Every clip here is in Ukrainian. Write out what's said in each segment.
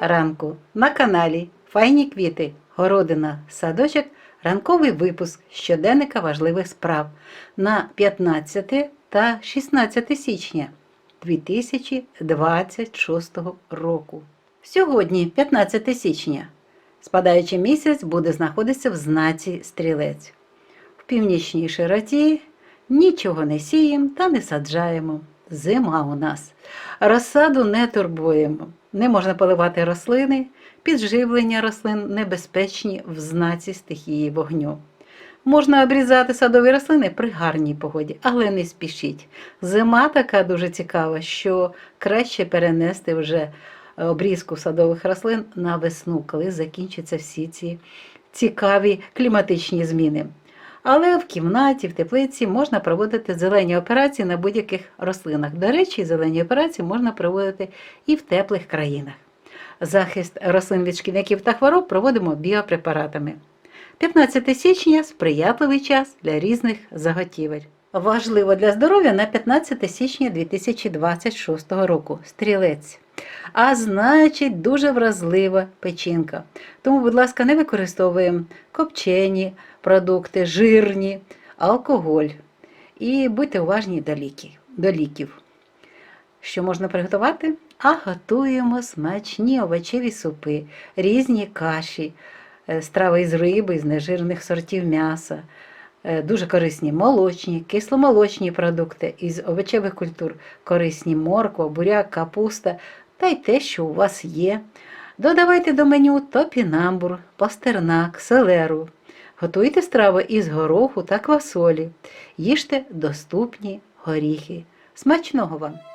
ранку на каналі Файні квіти, городина, садочок, ранковий випуск щоденника важливих справ на 15 та 16 січня 2026 року. Сьогодні, 15 січня, спадаючий місяць буде знаходитися в знаці стрілець. В північній широті нічого не сіємо та не саджаємо. Зима у нас. Розсаду не турбуємо. Не можна поливати рослини, підживлення рослин небезпечні в знаці стихії вогню. Можна обрізати садові рослини при гарній погоді, але не спішіть. Зима така дуже цікава, що краще перенести вже обрізку садових рослин на весну, коли закінчаться всі ці цікаві кліматичні зміни. Але в кімнаті, в теплиці можна проводити зелені операції на будь-яких рослинах. До речі, зелені операції можна проводити і в теплих країнах. Захист рослин від шкідників та хвороб проводимо біопрепаратами. 15 січня сприятливий час для різних заготівель. Важливо для здоров'я на 15 січня 2026 року стрілець. А значить, дуже вразлива печінка. Тому, будь ласка, не використовуємо копчені продукти, жирні, алкоголь. І будьте уважні до ліків. До ліків. Що можна приготувати? А готуємо смачні овочеві супи, різні каші, е, страви із риби, з нежирних сортів м'яса, е, дуже корисні молочні, кисломолочні продукти із овочевих культур, корисні морква, буряк, капуста та й те, що у вас є. Додавайте до меню топінамбур, пастернак, селеру. Готуйте страви із гороху та квасолі. Їжте доступні горіхи. Смачного вам!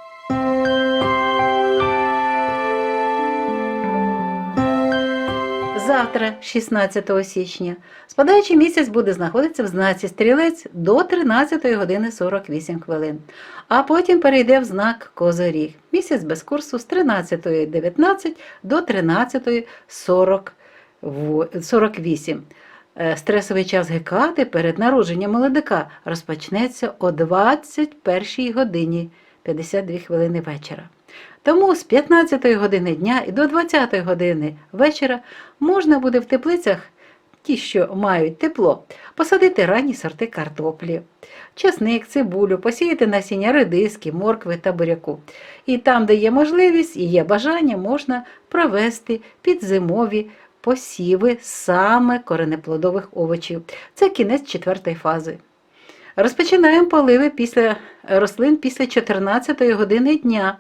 Завтра, 16 січня, спадаючий місяць буде знаходитися в знаці стрілець до 13 години 48 хвилин, а потім перейде в знак Козоріг. Місяць без курсу з 13.19 до 13.48. Е, Стресовий час гекади перед народженням молодика розпочнеться о 21 годині 52 хвилини вечора. Тому з 15 години дня і до 20 години вечора можна буде в теплицях, ті, що мають тепло, посадити ранні сорти картоплі, часник, цибулю, посіяти насіння редиски, моркви та буряку. І там, де є можливість і є бажання, можна провести підзимові посіви саме коренеплодових овочів. Це кінець четвертої фази. Розпочинаємо поливи після рослин після 14-ї години дня.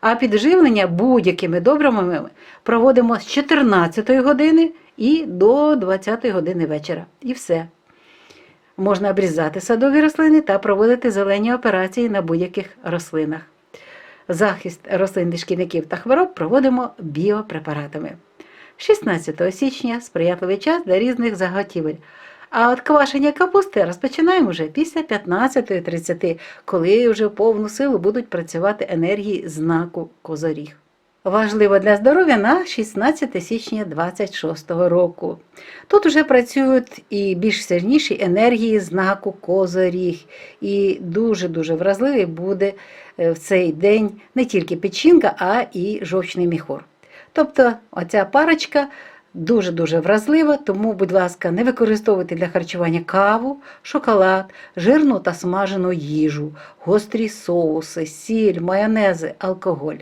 А підживлення будь-якими добривами проводимо з 14-ї години і до 20-ї години вечора. І все. Можна обрізати садові рослини та проводити зелені операції на будь-яких рослинах. Захист рослин від шкідників та хвороб проводимо біопрепаратами. 16 січня сприятливий час для різних заготівель. А от квашення капусти розпочинаємо вже після 15.30, коли вже повну силу будуть працювати енергії знаку Козоріг. Важливо для здоров'я на 16 січня 26 року. Тут вже працюють і більш сильніші енергії знаку Козоріг. І дуже-дуже вразливий буде е, в цей день не тільки печінка, а і жовчний міхор. Тобто оця парочка дуже-дуже вразлива, тому, будь ласка, не використовуйте для харчування каву, шоколад, жирну та смажену їжу, гострі соуси, сіль, майонези, алкоголь.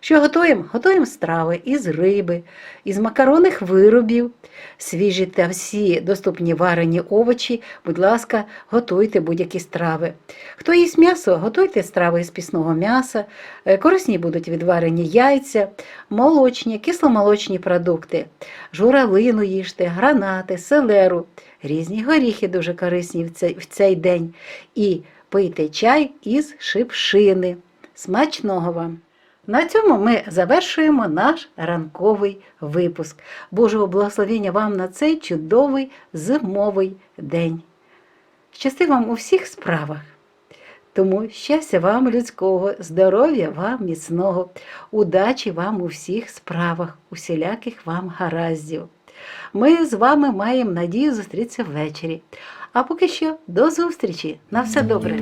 Що готуємо? Готуємо страви із риби, із макаронних виробів, свіжі та всі доступні варені овочі, будь ласка, готуйте будь-які страви. Хто їсть м'ясо, готуйте страви із пісного м'яса, Е, корисні будуть відварені яйця, молочні, кисломолочні продукти, журавлину їжте, гранати, селеру, різні горіхи дуже корисні в цей, в цей день. І пийте чай із шипшини. Смачного вам! На цьому ми завершуємо наш ранковий випуск. Божого благословення вам на цей чудовий зимовий день. Щасти вам у всіх справах. Тому щастя вам людського, здоров'я вам міцного, удачі вам у всіх справах, усіляких вам гараздів. Ми з вами маємо надію зустрітися ввечері. А поки що до зустрічі. На все добре.